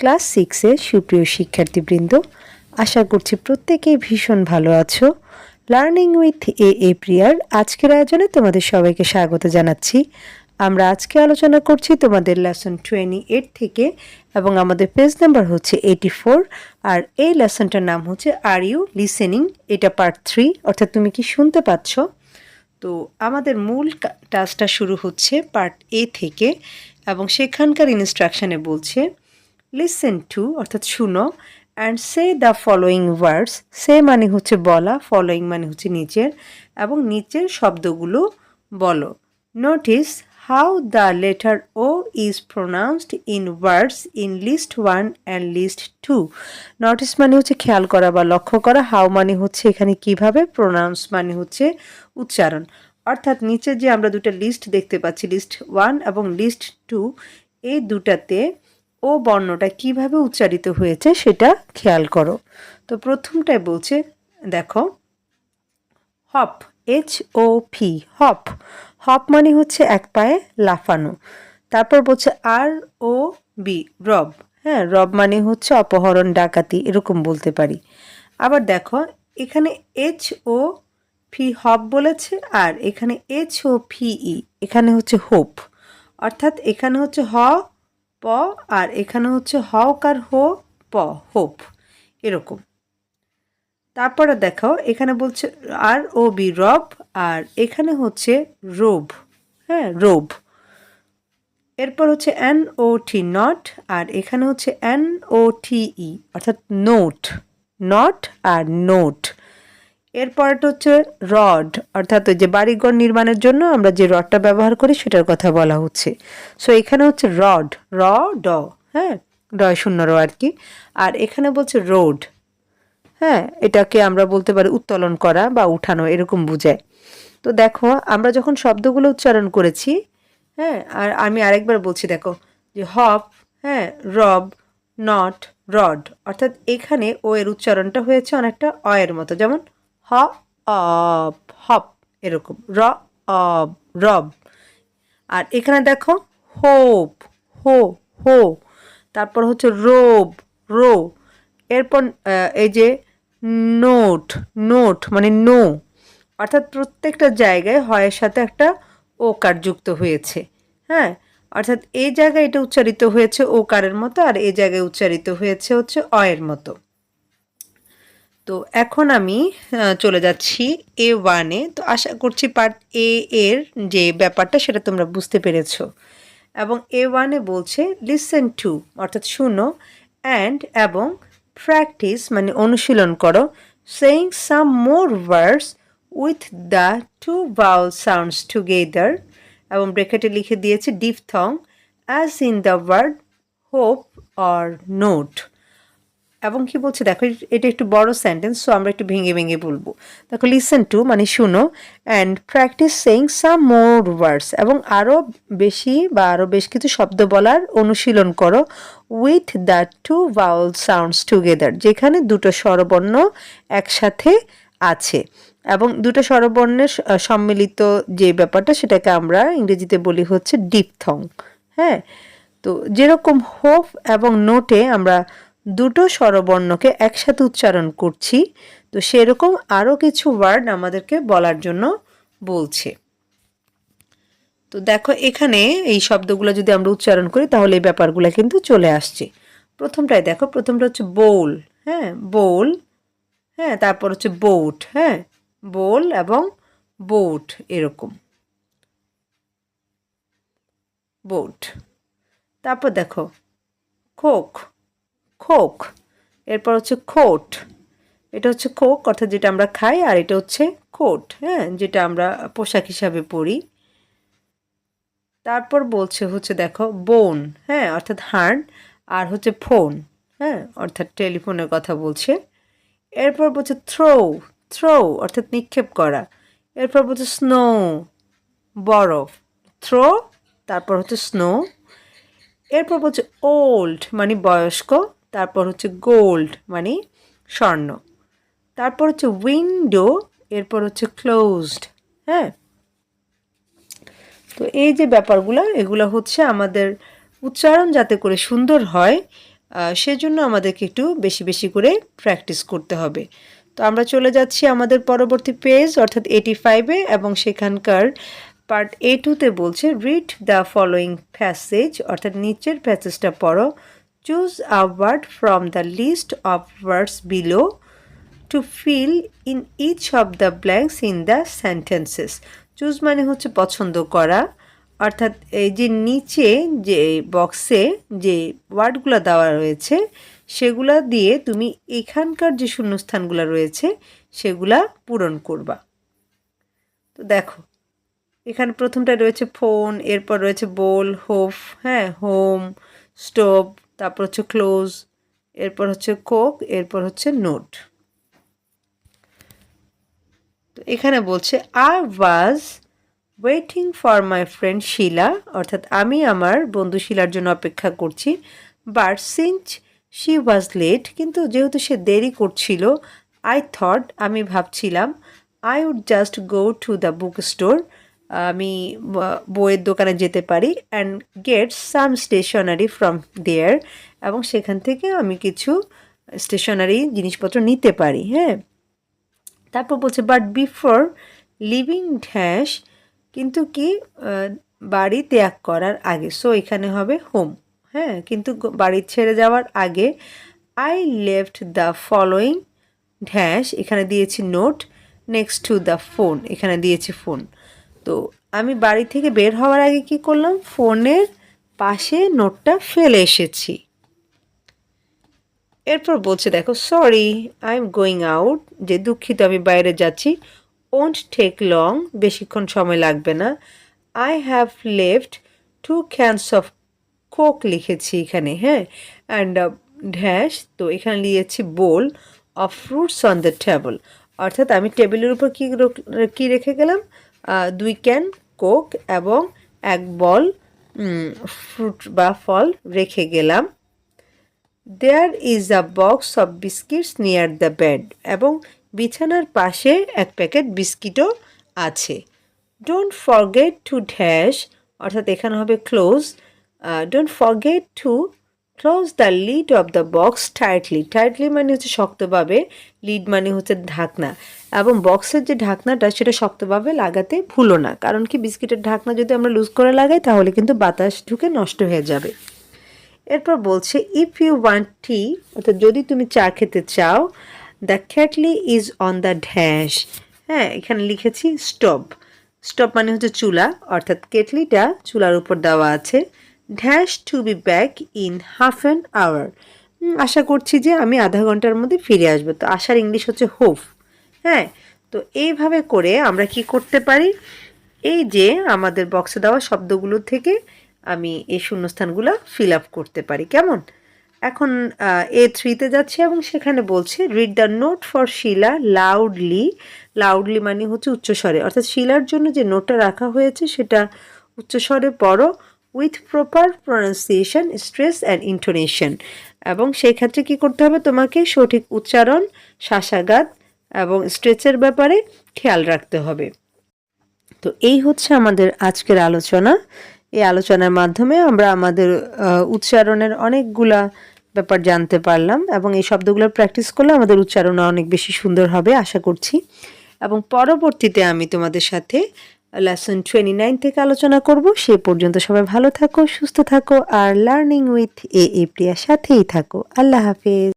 Class সিক্সের সুপ্রিয় শিক্ষার্থীবৃন্দ, আশা করছি প্রত্যেকেই ভীষণ ভালো আছো। লার্নিং উইথ এ এ প্রিয়ার আজকের আয়োজনে তোমাদের সবাইকে স্বাগত জানাচ্ছি। আমরা আজকে আলোচনা করছি তোমাদের লেসন টোয়েন্টি এইট থেকে এবং আমাদের পেজ নাম্বার হচ্ছে এইটি ফোর আর এই লেসনটার নাম হচ্ছে আর ইউ লিসেনিং এটা পার্ট থ্রি অর্থাৎ তুমি কি শুনতে পাচ্ছ? তো আমাদের মূল টাস্কটা শুরু হচ্ছে পার্ট এ থেকে এবং সেখানকার ইনস্ট্রাকশনে বলছে লিসেন টু অর্থাৎ শুনো and say the following words say মানে হচ্ছে বলা ফলোয়িং মানে হচ্ছে নিচের, এবং নিচের শব্দগুলো বলো। Notice how the letter O is pronounced in words in list one and list two notice মানে হচ্ছে খেয়াল করা বা লক্ষ্য করা হাউ মানে হচ্ছে এখানে কীভাবে প্রোনাউন্স মানে হচ্ছে উচ্চারণ। অর্থাৎ নিচে যে আমরা দুটো লিস্ট দেখতে পাচ্ছি লিস্ট ওয়ান এবং লিস্ট টু এই দুটাতে ও বর্ণটা কীভাবে উচ্চারিত হয়েছে সেটা খেয়াল করো। তো প্রথমটায় বলছে, দেখো, hop H O P hop. Hop মানে হচ্ছে এক পায়ে লাফানো। তারপর বলছে আর ও বি, রব। হ্যাঁ রব মানে হচ্ছে অপহরণ, ডাকাতি, এরকম বলতে পারি। আবার দেখো, এখানে এইচ ও ফি হপ বলেছে, আর এখানে এইচ ও ফি ই এখানে হচ্ছে হোপ। অর্থাৎ এখানে হচ্ছে হ প, আর এখানে হচ্ছে হক আর হো, প, হোপ, এরকম। তারপরে দেখো, এখানে বলছে আর ও বি রব, আর এখানে হচ্ছে রোব হ্যাঁ রোব এরপর হচ্ছে এন ও টি নট, আর এখানে হচ্ছে এন ও টি ই, অর্থাৎ নোট, নট আর নোট। এরপরটা হচ্ছে রড, অর্থাৎ যে বাড়িঘর নির্মাণের জন্য আমরা যে রডটা ব্যবহার করি সেটার কথা বলা হচ্ছে। সো এখানে হচ্ছে রড, র, ড হ্যাঁ? ডয় শূন্য র আর কি। আর এখানে বলছে রোড হ্যাঁ? এটাকে আমরা বলতে পারি উত্তোলন করা বা উঠানো, এরকম বোঝায়। তো দেখো, আমরা যখন শব্দগুলো উচ্চারণ করেছি হ্যাঁ? আর আমি আরেকবার বলছি, দেখো, যে হপ হ্যাঁ? রব, নট, রড, অর্থাৎ এখানে ও এর উচ্চারণটা হয়েছে অনেকটা অয়ের মতো। যেমন হ অব হপ এরকম। র অব রব। আর এখানে দেখো, হোপ, হো হো। তারপর হচ্ছে রোব, রো। এরপর এই যে নোট নোট মানে নো। অর্থাৎ প্রত্যেকটা জায়গায় হয়ের সাথে একটা ওকার যুক্ত হয়েছে। হ্যাঁ? অর্থাৎ এই জায়গায় এটা উচ্চারিত হয়েছে ওকারের মতো, আর এই জায়গায় উচ্চারিত হয়েছে হচ্ছে অয়ের মতো। তো এখন আমি চলে যাচ্ছি এ। ওয়ানে তো আশা করছি পার্ট এ এর যে ব্যাপারটা, সেটা তোমরা বুঝতে পেরেছ। এবং এ ওয়ানে বলছে লিসেন টু অর্থাৎ শুনো অ্যান্ড এবং প্র্যাকটিস মানে অনুশীলন করো। Saying some more words with the two vowel sounds together এবং ব্রেকেটে লিখে দিয়েছে diphthong as in the word hope or note এবং কি বলছে, দেখো এটা একটু বড় সেন্টেন্স সো আমরা একটু ভেঙে ভেঙে বলব। দেখো লিসেন টু মানে শুনো and practice saying some more words এবং আরও বেশি বা আরও বেশ কিছু শব্দ বলার অনুশীলন করো with the two vowel sounds together যেখানে দুটো স্বরবর্ণ একসাথে আছে। এবং দুটো স্বরবর্ণের সম্মিলিত যে ব্যাপারটা, সেটাকে আমরা ইংরেজিতে বলি হচ্ছে ডিপথং হ্যাঁ? তো যেরকম হোপ এবং নোটে আমরা দুটো স্বরবর্ণকে একসাথে উচ্চারণ করছি। তো সেরকম আরও কিছু ওয়ার্ড আমাদেরকে বলার জন্য বলছে। তো দেখো এখানে এই শব্দগুলো যদি আমরা উচ্চারণ করি, তাহলে এই ব্যাপারগুলো কিন্তু চলে আসছে। প্রথমটাই দেখো, প্রথমটা হচ্ছে বোল হ্যাঁ বোল হ্যাঁ তারপর হচ্ছে বোট হ্যাঁ বোল এবং বোট এরকম। বোট তারপর দেখো খোক খোক এরপর হচ্ছে খোট এটা হচ্ছে খোক অর্থাৎ যেটা আমরা খাই, আর এটা হচ্ছে কোট হ্যাঁ যেটা আমরা পোশাক হিসাবে পরি। তারপর বলছে হচ্ছে দেখো বোন হ্যাঁ অর্থাৎ হার্ড আর হচ্ছে ফোন হ্যাঁ অর্থাৎ টেলিফোনের কথা বলছে। এরপর বলছে থ্রো থ্রো অর্থাৎ নিক্ষেপ করা। এরপর বলছে স্নো বরফ থ্রো তারপর হচ্ছে স্নো এরপর বলছে ওল্ড মানে বয়স্ক। তারপর হচ্ছে গোল্ড মানে স্বর্ণ। তারপর হচ্ছে উইন্ডো, এরপর হচ্ছে ক্লোজড হ্যাঁ? তো এই যে ব্যাপারগুলো, এগুলো হচ্ছে আমাদের উচ্চারণ যাতে করে সুন্দর হয় সেজন্য আমাদেরকে একটু বেশি বেশি করে প্র্যাকটিস করতে হবে। তো আমরা চলে যাচ্ছি আমাদের পরবর্তী পেজ, অর্থাৎ এইটি ফাইভে এবং সেখানকার পার্ট এ টুতে বলছে রিড দ্য ফলোয়িং প্যাসেজ অর্থাৎ নিচের প্যাসেজটা পড়ো। Choose a word from the list of words below to fill in each of the blanks in the sentences choose মানে হচ্ছে পছন্দ করা। অর্থাৎ এই যে নিচে যে বক্সে যে ওয়ার্ডগুলো দেওয়া রয়েছে, সেগুলা দিয়ে তুমি এখানকার যে শূন্যস্থানগুলো রয়েছে, সেগুলা পূরণ করবা। তো দেখো, এখানে প্রথমটা রয়েছে ফোন এরপর রয়েছে বোল হোফ হ্যাঁ হোম স্টোভ তারপর হচ্ছে ক্লোজ এরপর হচ্ছে কোক এরপর হচ্ছে নোট তো এখানে বলছে I was waiting for my friend Sheila অর্থাৎ আমি আমার বন্ধু শিলার জন্য অপেক্ষা করছি। But since she was late কিন্তু যেহেতু সে দেরি করছিল আই থট আমি ভাবছিলাম I would just go to the book store আমি বইয়ের দোকানে যেতে পারি and get some stationery from there এবং সেখান থেকে আমি কিছু স্টেশনারি জিনিসপত্র নিতে পারি হ্যাঁ। তারপর বলছে বাট বিফোর লিভিং ড্যাশ কিন্তু কি বাড়ি ত্যাগ করার আগে সো এখানে হবে হোম হ্যাঁ কিন্তু বাড়ি ছেড়ে যাওয়ার আগে I left the following dash এখানে দিয়েছি note next to the phone এখানে দিয়েছি ফোন তো আমি বাড়ি থেকে বের হওয়ার আগে কি করলাম? ফোনের পাশে নোটটা ফেলে এসেছি। এরপর বলছে, দেখো sorry I am going out যে দুঃখিত, আমি বাইরে যাচ্ছি। ওন্ট টেক লং বেশিক্ষণ সময় লাগবে না। I have left two cans of Coke লিখেছি এখানে হ্যাঁ? অ্যান্ড ড্যাশ তো এখানে লিখেছি bowl of fruits on the table অর্থাৎ আমি টেবিলের উপর কী কী রেখে গেলাম? দুই ক্যান কোক এবং এক বল ফ্রুট বা ফল রেখে গেলাম। There is a box of biscuits near the bed এবং বিছানার পাশে এক প্যাকেট বিস্কিটও আছে। ডোন্ট ফরগেট টু ড্যাশ অর্থাৎ এখানে হবে close don't forget to close the lid of the box tightly tightly মানে হচ্ছে শক্তভাবে লিড মানে হচ্ছে ঢাকনা। এবং বক্সের যে ঢাকনাটা সেটা শক্তভাবে লাগাতে ভুলো না। কারণ কি, বিস্কিটের ঢাকনা যদি আমরা লুজ করে লাগাই, তাহলে কিন্তু বাতাস ঢুকে নষ্ট হয়ে যাবে। এরপর বলছে ইফ ইউ ওয়ান্ট টি অর্থাৎ যদি তুমি চা খেতে চাও the kettle is on the dash হ্যাঁ এখানে লিখেছি স্টপ স্টপ মানে হচ্ছে চুলা, অর্থাৎ কেটলিটা চুলার উপর দেওয়া আছে। Dash to be back in half an hour আশা করছি যে আমি আধা ঘণ্টার মধ্যে ফিরে আসব। তো আসার ইংলিশ হচ্ছে হোপ হ্যাঁ তো এইভাবে করে আমরা কি করতে পারি? এই যে আমাদের বক্সে দেওয়া শব্দগুলো থেকে আমি এই শূন্যস্থানগুলো ফিল আপ করতে পারি, কেমন? এখন এ থ্রিতে যাচ্ছি এবং সেখানে বলছে read the note for Sheila loudly loudly মানে হচ্ছে উচ্চস্বরে। অর্থাৎ শিলার জন্য যে নোটটা রাখা হয়েছে সেটা উচ্চস্বরে পড়ো with proper pronunciation stress and intonation এবং সেই ক্ষেত্রে কী করতে হবে? তোমাকে সঠিক উচ্চারণ শ্বাসাঘাত এবং স্ট্রেচের ব্যাপারে খেয়াল রাখতে হবে। তো এই হচ্ছে আমাদের আজকের আলোচনা। এই আলোচনার মাধ্যমে আমরা আমাদের উচ্চারণের অনেকগুলা ব্যাপার জানতে পারলাম এবং এই শব্দগুলো প্র্যাকটিস করলে আমাদের উচ্চারণ অনেক বেশি সুন্দর হবে, আশা করছি। এবং পরবর্তীতে আমি তোমাদের সাথে লেসন টোয়েন্টি নাইন থেকে আলোচনা করব। সে পর্যন্ত সবাই ভালো থাকো, সুস্থ থাকো, আর লার্নিং উইথ এ এ প্রিয়ার সাথেই থাকো। আল্লাহ হাফেজ।